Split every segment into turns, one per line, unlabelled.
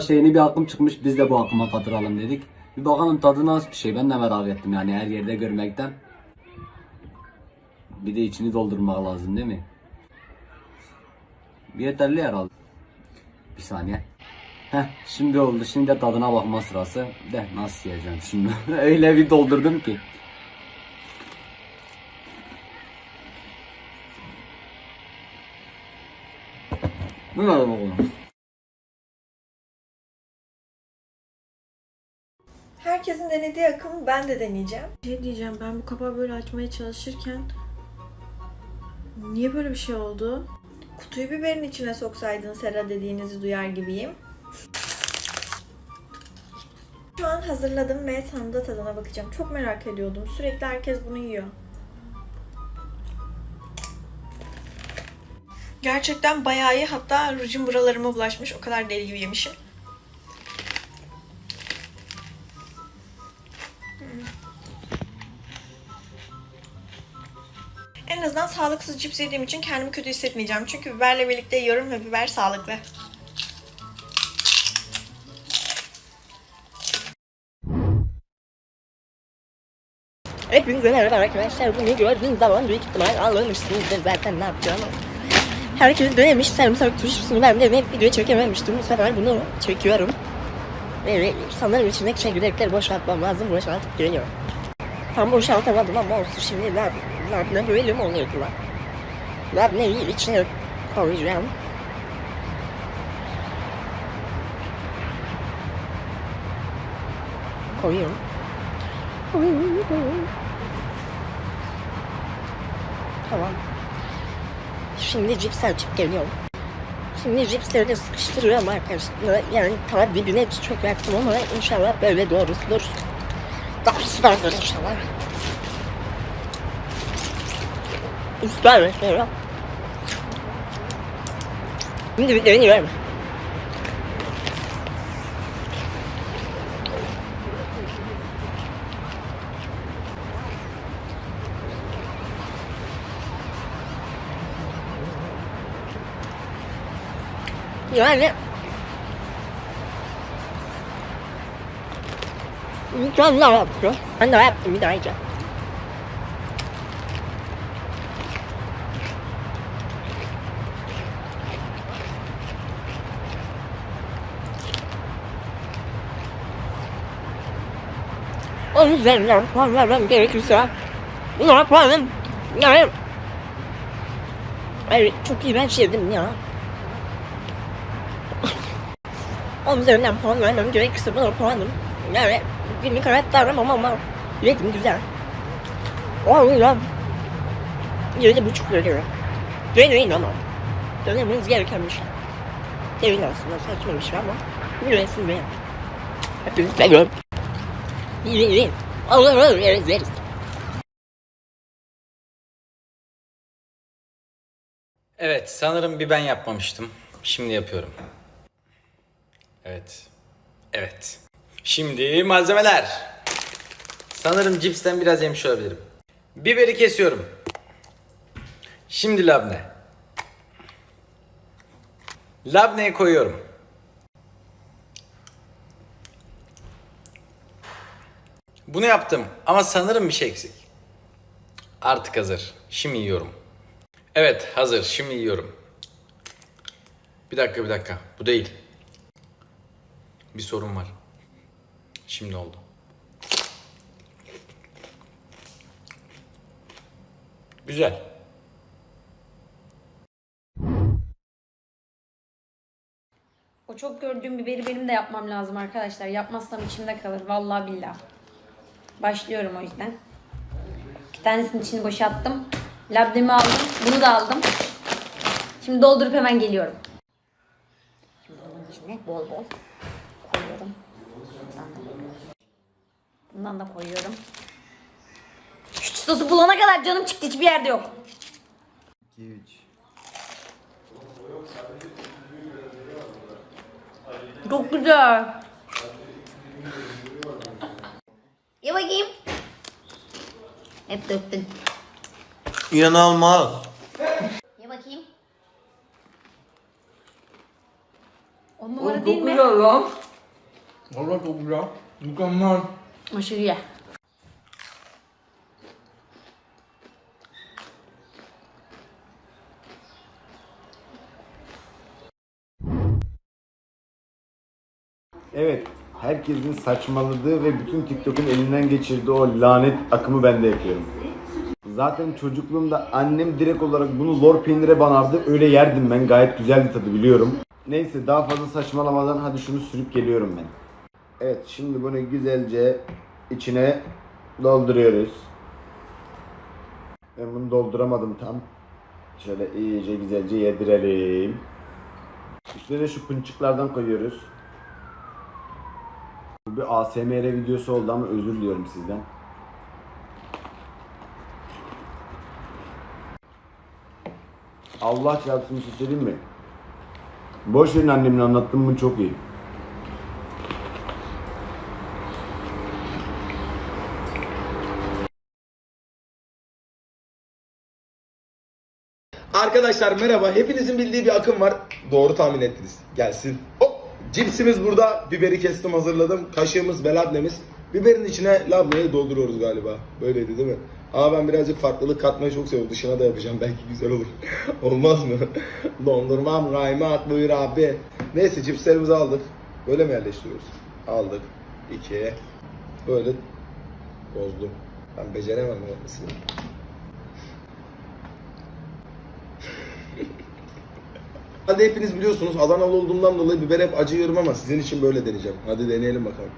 şeyini bir akım çıkmış biz de bu akıma katıralım dedik. Bir bakalım tadı nasıl bir şey ben de merak ettim yani her yerde görmekten. Bir de içini doldurmak lazım değil mi? Yeterli herhalde. Bir saniye. Heh şimdi oldu şimdi de tadına bakma sırası. De nasıl yiyeceğim şimdi? Öyle bir doldurdum ki. Ne lan oğlum?
Herkesin denediği akımı ben de deneyeceğim. Şey diyeceğim ben bu kapağı böyle açmaya çalışırken niye böyle bir şey oldu? Kutuyu biberin içine soksaydın Sera dediğinizi duyar gibiyim. Şu an hazırladım ve sonunda tadına bakacağım. Çok merak ediyordum. Sürekli herkes bunu yiyor. Gerçekten bayağı iyi. Hatta rujum buralarıma bulaşmış. O kadar deli gibi yemişim. En azından sağlıksız cips yediğim için kendimi kötü hissetmeyeceğim. Çünkü biberle birlikte yiyorum ve biber sağlıklı.
Hepinize merhaba arkadaşlar. Bunu gördüğünüz zaman büyük ihtimal anlamışsınızdır zaten ne yapacağımı. Herkes denemiş sarımsak turşusunu ben de video çekememiştim. Bu sefer bunu çekiyorum. Ve sanırım içindeki çekirdekleri boşaltmam lazım. Boşaltıp geliyorum. Tam boşaltamadım ama olsun şimdi lab, lab ne böyle mi oluyordu lan? Lab ne içine koyacağım. Koyuyorum. Tamam. Şimdi cips açıp geliyorum. Şimdi cipsleri de sıkıştırıyorum arkadaşlar. Yani ta dibine yaktım ama inşallah böyle doğrusudur. Doğrusu vardır inşallah. Üstler mesela. Şimdi bir deniyorum. Yani mükemmel yapıyor. Ben de yaptım bir daha yiyeceğim. Onun üzerinden puan vermem gerekirse buna puanım yani Hayır çok iğrenç yedim ya. Onun üzerinden puan vermem gerekirse buna puanım. Yani günlük hayatta aramam ama yedim güzel. O yüzden yedi buçuk veriyorum. Deneyin ama. Denemeniz gereken bir şey. Deneyin aslında saçma bir şey ama. Bilmeyin siz beğen. Hepinizi seviyorum. Yiyin yiyin. Olur olur yeriz yeriz.
Evet, sanırım bir ben yapmamıştım. Şimdi yapıyorum. Evet. Evet. Şimdi malzemeler. Sanırım cipsten biraz yemiş olabilirim. Biberi kesiyorum. Şimdi labne. Labneyi koyuyorum. Bunu yaptım ama sanırım bir şey eksik. Artık hazır. Şimdi yiyorum. Evet hazır. Şimdi yiyorum. Bir dakika bir dakika. Bu değil. Bir sorun var. Şimdi oldu. Güzel.
O çok gördüğüm biberi benim de yapmam lazım arkadaşlar. Yapmazsam içimde kalır. Vallahi billah. Başlıyorum o yüzden. Bir tanesinin içini boşalttım. Labnemi aldım. Bunu da aldım. Şimdi doldurup hemen geliyorum. Şimdi bunun içine bol bol koyuyorum. Bundan da koyuyorum. Şu çıtası bulana kadar canım çıktı. Hiçbir yerde yok.
2 3
Çok güzel. Ye bakayım. Hep döktün.
İnanılmaz.
Ye bakayım. On numara değil mi?
lan. Valla çok güzel. Mükemmel.
Aşırı iyi.
Evet, herkesin saçmaladığı ve bütün TikTok'un elinden geçirdiği o lanet akımı ben de yapıyorum. Zaten çocukluğumda annem direkt olarak bunu lor peynire banardı. Öyle yerdim ben. Gayet güzeldi tadı biliyorum. Neyse daha fazla saçmalamadan hadi şunu sürüp geliyorum ben. Evet şimdi bunu güzelce içine dolduruyoruz. Ben bunu dolduramadım tam. Şöyle iyice güzelce yedirelim. Üstüne şu pınçıklardan koyuyoruz. Bu bir ASMR videosu oldu ama özür diliyorum sizden. Allah çarpsın bir şey söyleyeyim mi? Boş verin annemin anlattığım bu çok iyi.
Arkadaşlar merhaba. Hepinizin bildiği bir akım var. Doğru tahmin ettiniz. Gelsin. Hop. Cipsimiz burada. Biberi kestim hazırladım. Kaşığımız ve labnemiz. Biberin içine labneyi dolduruyoruz galiba. Böyleydi değil mi? Ama ben birazcık farklılık katmayı çok seviyorum. Dışına da yapacağım. Belki güzel olur. Olmaz mı? Dondurmam kaymak buyur abi. Neyse cipslerimizi aldık. Böyle mi yerleştiriyoruz? Aldık. İki. Böyle bozdum. Ben beceremem yapmasını. Hadi hepiniz biliyorsunuz Adanalı olduğumdan dolayı biber hep acı yiyorum ama sizin için böyle deneyeceğim. Hadi deneyelim bakalım.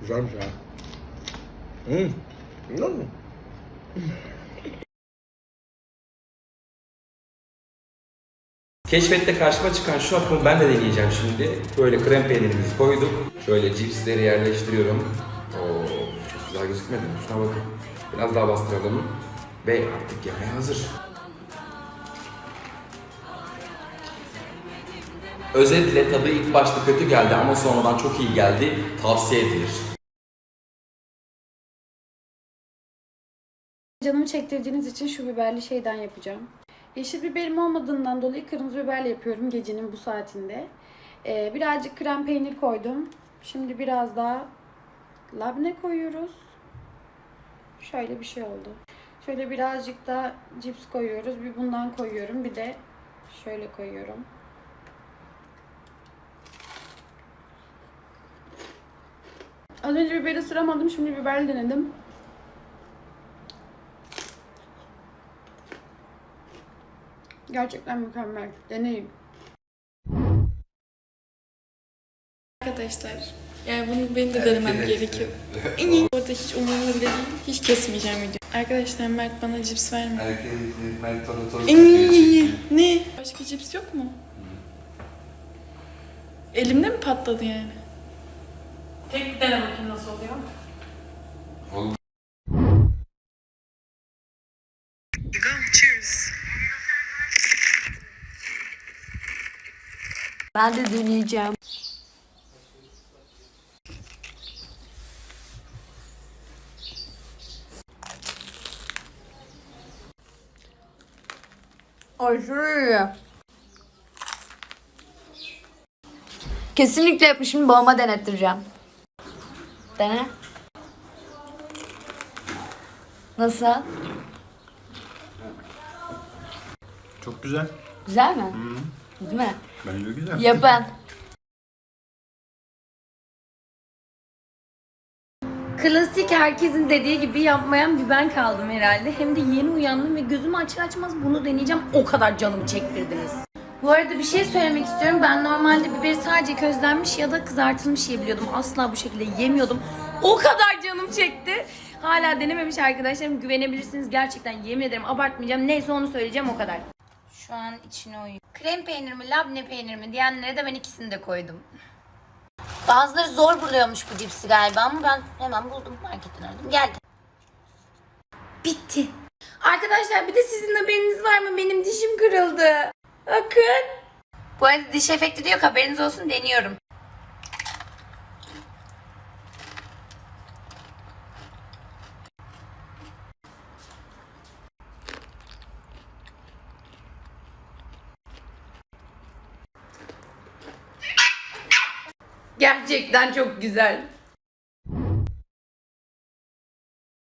Güzelmiş ha. Hmm. Güzel mi?
Keşfette karşıma çıkan şu akımı ben de deneyeceğim şimdi. Böyle krem peynirimizi koyduk. Şöyle cipsleri yerleştiriyorum. Güzel gözükmedi mi? Şuna bakın. Biraz daha bastıralım. Ve artık yemeğe hazır. Özetle tadı ilk başta kötü geldi ama sonradan çok iyi geldi. Tavsiye edilir.
Canımı çektirdiğiniz için şu biberli şeyden yapacağım. Yeşil biberim olmadığından dolayı kırmızı biberle yapıyorum gecenin bu saatinde. Ee, birazcık krem peynir koydum. Şimdi biraz daha labne koyuyoruz. Şöyle bir şey oldu. Şöyle birazcık da cips koyuyoruz. Bir bundan koyuyorum. Bir de şöyle koyuyorum. Az önce biberi ısıramadım. Şimdi biberli denedim. Gerçekten mükemmel. Deneyin.
Arkadaşlar yani bunu benim de denemem gerekiyor. Orada hiç umurumda bile değil. Hiç kesmeyeceğim video. Arkadaşlar Mert bana cips vermiyor. İyi, ne? Başka cips yok mu? Elimde mi patladı yani?
Tek bir dene bakayım nasıl oluyor.
Ben de deneyeceğim. Aşırı iyi. Kesinlikle yapmışım babama denettireceğim. Dene. Nasıl?
Çok güzel.
Güzel mi? Değil mi?
Bence güzel.
Yapın.
Klasik herkesin dediği gibi yapmayan bir ben kaldım herhalde. Hem de yeni uyandım ve gözümü açar açmaz bunu deneyeceğim. O kadar canımı çektirdiniz. Bu arada bir şey söylemek istiyorum. Ben normalde biberi sadece közlenmiş ya da kızartılmış yiyebiliyordum. Asla bu şekilde yemiyordum. O kadar canım çekti. Hala denememiş arkadaşlarım. Güvenebilirsiniz. Gerçekten yemin ederim abartmayacağım. Neyse onu söyleyeceğim o kadar. Şu an içine uyuyor. Krem peynir mi, labne peynir mi diyenlere de ben ikisini de koydum. Bazıları zor buluyormuş bu cipsi galiba ama ben hemen buldum marketten aradım geldi. Bitti. Arkadaşlar bir de sizin haberiniz var mı? Benim dişim kırıldı. Bakın. Bu arada diş efekti diyor haberiniz olsun deniyorum. Gerçekten çok güzel.